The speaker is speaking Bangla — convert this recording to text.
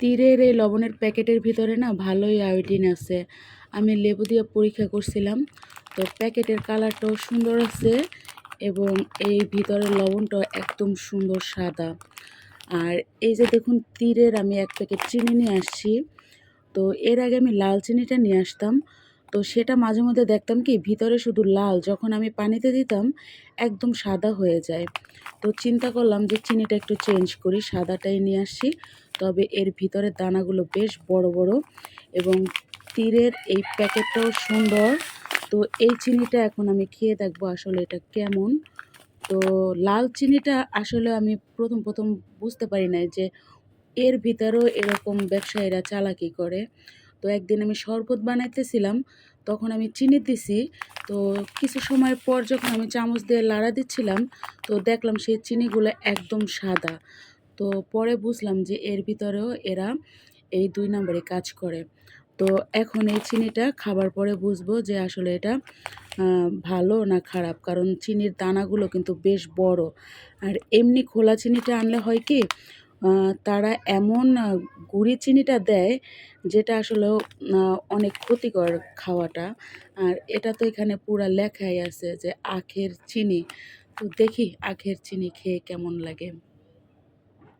তীরের এই লবণের প্যাকেটের ভিতরে না ভালোই আয়োডিন আছে। আমি লেবু দিয়ে পরীক্ষা করছিলাম, তো প্যাকেটের কালারটাও সুন্দর আছে এবং এই ভিতরের লবণটাও একদম সুন্দর সাদা। আর এই যে দেখুন তীরের আমি এক প্যাকেট চিনি নিয়ে আসছি, তো এর আগে আমি লাল চিনিটা নিয়ে আসতাম তো সেটা মাঝে মধ্যে দেখতাম কি, ভিতরে শুধু লাল, যখন আমি পানিতে দিতাম একদম সাদা হয়ে যায়। তো চিন্তা করলাম যে চিনিটা একটু চেঞ্জ করি, সাদাটাই নিয়ে আসছি তবে এর ভিতরের দানাগুলো বেশ বড় বড় এবং তীরের এই প্যাকেটটাও সুন্দর। তো এই চিনিটা এখন আমি খেয়ে দেখব আসলে এটা কেমন। তো লাল চিনিটা আসলে আমি প্রথম প্রথম বুঝতে পারি নাই যে এর ভিতরেও এরকম ব্যবসায়ীরা চালাকি করে। তো একদিন আমি শরবত বানাইতেছিলাম, তখন আমি চিনি দিছি। তো কিছু সময় পর যখন আমি চামচ দিয়ে লাড়া দিচ্ছিলাম, তো দেখলাম সেই চিনিগুলো একদম সাদা। তো পরে বুঝলাম যে এর ভিতরেও এরা এই দুই নম্বরে কাজ করে। তো এখন এই চিনিটা খাবার পরে বুঝব যে আসলে এটা ভালো না খারাপ। কারণ চিনির দানাগুলো কিন্তু বেশ বড়। আর এমনি খোলা চিনিটা আনলে হয় কি তারা এমন গুঁড়ি চিনিটা দেয়, যেটা আসলে অনেক ক্ষতিকর খাওয়াটা। আর এটা তো এখানে পুরা লেখাই আছে যে আখের চিনি। তো দেখি আখের চিনি খেয়ে কেমন লাগে।